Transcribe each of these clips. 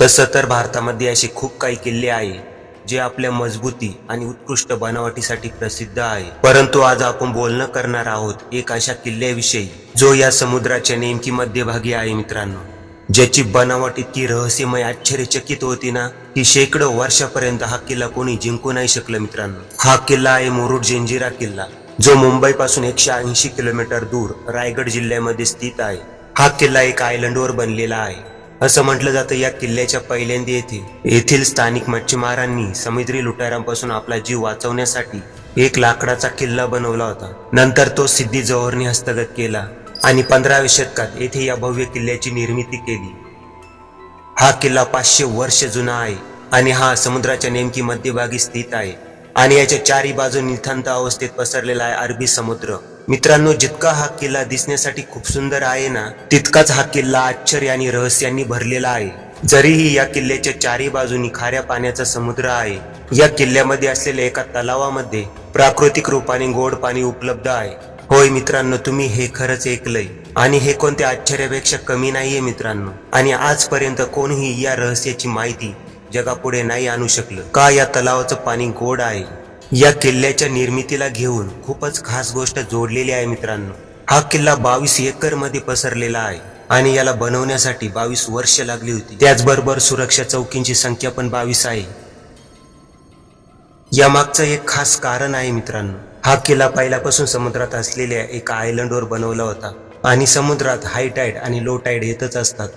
तसं तर भारतामध्ये असे खूप काही किल्ले आहे जे आपल्या मजबूती आणि उत्कृष्ट बनावटीसाठी प्रसिद्ध आहे. परंतु आज आपण बोलणं करणार आहोत एक अशा किल्ल्याविषयी जो या समुद्राच्या नेमकी मध्यभागी आहे मित्रांनो. ज्याची बनावट इतकी रहस्यमय आश्चर्यचकित होती ना की शेकडो वर्षापर्यंत हा किल्ला कोणी जिंकू नाही शकलं मित्रांनो. हा किल्ला आहे मुरुड जंजिरा किल्ला जो मुंबई पासून एकशे ऐंशी किलोमीटर दूर रायगड जिल्ह्यामध्ये स्थित आहे. हा किल्ला एक आयलंडवर बनलेला आहे. असं म्हटलं जातं या किल्ल्याच्या पहिल्यांदी येथे. येथील स्थानिक मच्छीमारांनी समुद्री लुटारांपासून आपला जीव वाचवण्यासाठी एक लाकडाचा किल्ला बनवला होता. नंतर तो सिद्धी जव्हरने हस्तगत केला आणि पंधराव्या शतकात येथे या भव्य किल्ल्याची निर्मिती केली. हा किल्ला पाचशे वर्ष जुना आहे आणि हा समुद्राच्या नेमकी मध्यभागी स्थित आहे आणि याच्या चारी बाजू निथांत अवस्थेत पसरलेला आहे अरबी समुद्र. मित्रांनो जितका हा किल्ला दिसण्यासाठी खूप सुंदर आहे ना तितकाच हा किल्ला आश्चर्य आणि रहस्यांनी भरलेला आहे. जरीही या किल्ल्याच्या चारी बाजूनी खाऱ्या पाण्याचा समुद्र आहे या किल्ल्यामध्ये असलेल्या एका तलावामध्ये प्राकृतिक रूपाने गोड पाणी उपलब्ध आहे. होय मित्रांनो तुम्ही हे खरंच ऐकलंय. आणि हे कोणत्या आश्चर्यापेक्षा कमी नाहीये मित्रांनो. आणि आजपर्यंत कोणीही या रहस्याची माहिती जगापुढे नाही आणू शकलं. का या तलावाचं पाणी गोड आहे? या किल्ल्याच्या निर्मितीला घेऊन खूपच खास गोष्ट जोडलेली आहे मित्रांनो. हा किल्ला बावीस एकरमध्ये पसरलेला आहे आणि याला बनवण्यासाठी बावीस वर्ष लागली होती. त्याचबरोबर सुरक्षा चौकींची संख्या पण बावीस आहे. यामागचं एक खास कारण आहे मित्रांनो. हा किल्ला पहिल्यापासून समुद्रात असलेल्या एका आयलंडवर बनवला होता आणि समुद्रात हाय टाईड आणि लो टाईड येतच असतात.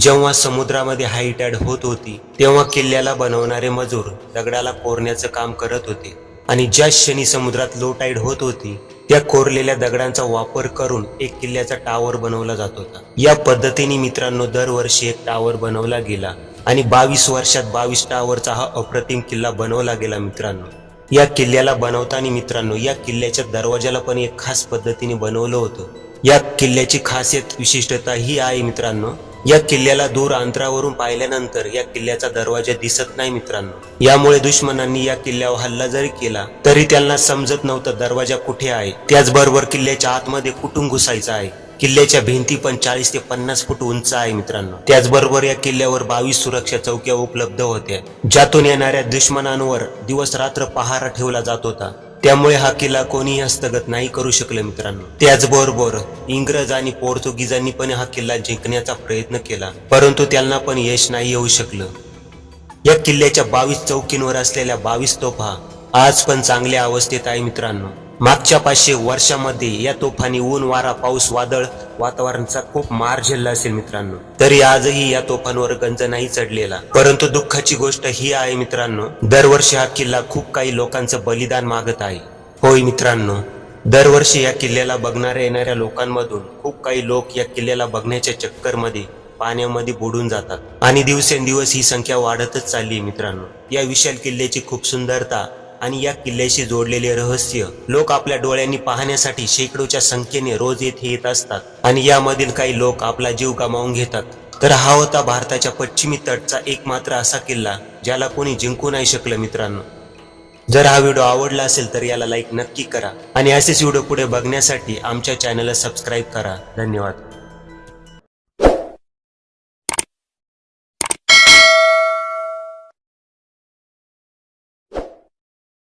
जेव्हा समुद्रामध्ये हायटॅड होत होती तेव्हा किल्ल्याला बनवणारे मजूर दगडाला कोरण्याचं काम करत होते. आणि ज्या क्षणी समुद्रात लो टाईड होत होती त्या कोरलेल्या दगडांचा वापर करून एक किल्ल्याचा टावर बनवला जात होता. या पद्धतीने मित्रांनो दरवर्षी एक टावर बनवला गेला आणि बावीस वर्षात बावीस टावरचा हा अप्रतिम किल्ला बनवला गेला मित्रांनो. या किल्ल्याला बनवताना मित्रांनो या किल्ल्याच्या दरवाजाला पण एक खास पद्धतीने बनवलं होतं. या किल्ल्याची खासियत विशिष्टता ही आहे मित्रांनो या किल्ल्याला दूर अंतरावरून पाहिल्यानंतर या किल्ल्याचा दरवाजा दिसत नाही मित्रांनो. यामुळे दुश्मनांनी या किल्ल्यावर हल्ला जरी केला तरी त्यांना समजत नव्हतं दरवाजा कुठे आहे. त्याचबरोबर किल्ल्याच्या आतमध्ये कुठून घुसायचा आहे? किल्ल्याच्या भिंती पण चाळीस ते पन्नास फूट उंच आहे मित्रांनो. त्याचबरोबर या किल्ल्यावर बावीस सुरक्षा चौक्या उपलब्ध होत्या ज्यातून येणाऱ्या दुश्मनांवर दिवस रात्र पहारा ठेवला जात होता. त्यामुळे हा किल्ला कोणीही हस्तगत नाही करू शकले मित्रांनो. त्याचबरोबर इंग्रज आणि पोर्तुगीजांनी पण हा किल्ला जिंकण्याचा प्रयत्न केला परंतु त्यांना पण यश नाही येऊ शकलं. या किल्ल्याच्या बावीस चौकींवर असलेल्या बावीस तोफा आज पण चांगल्या अवस्थेत आहे मित्रांनो. मागच्या पाचशे वर्षामध्ये या तोफानी ऊन वारा पाऊस वादळ वातावरणाचा खूप मार झेलला असेल मित्रांनो. तरी आजही या तोफांवर गंज नाही चढलेला. परंतु दुःखाची गोष्ट ही आहे मित्रांनो दरवर्षी हा किल्ला खूप काही लोकांचं बलिदान मागत आहे. होय मित्रांनो दरवर्षी या किल्ल्याला बघणाऱ्या येणाऱ्या लोकांमधून खूप काही लोक या किल्ल्याला बघण्याच्या चक्करमध्ये पाण्यामध्ये बुडून जातात. आणि दिवसेंदिवस ही संख्या वाढतच चालली मित्रांनो. या विशाल किल्ल्याची खूप सुंदरता आणि या किल्ल्याशी जोडलेले रहस्य लोक आपल्या डोळ्यांनी पाहण्यासाठी शेकडोच्या संख्येने रोज येथे येत असतात. आणि यामधील काही लोक आपला जीव गमावून घेतात. तर हा होता भारताच्या पश्चिमी तटचा एक मात्र असा किल्ला ज्याला कोणी जिंकू नाही शकलं मित्रांनो. जर हा व्हिडिओ आवडला असेल तर याला लाईक नक्की करा. आणि असेच व्हिडिओ पुढे बघण्यासाठी आमच्या चॅनलला सबस्क्राईब करा. धन्यवाद.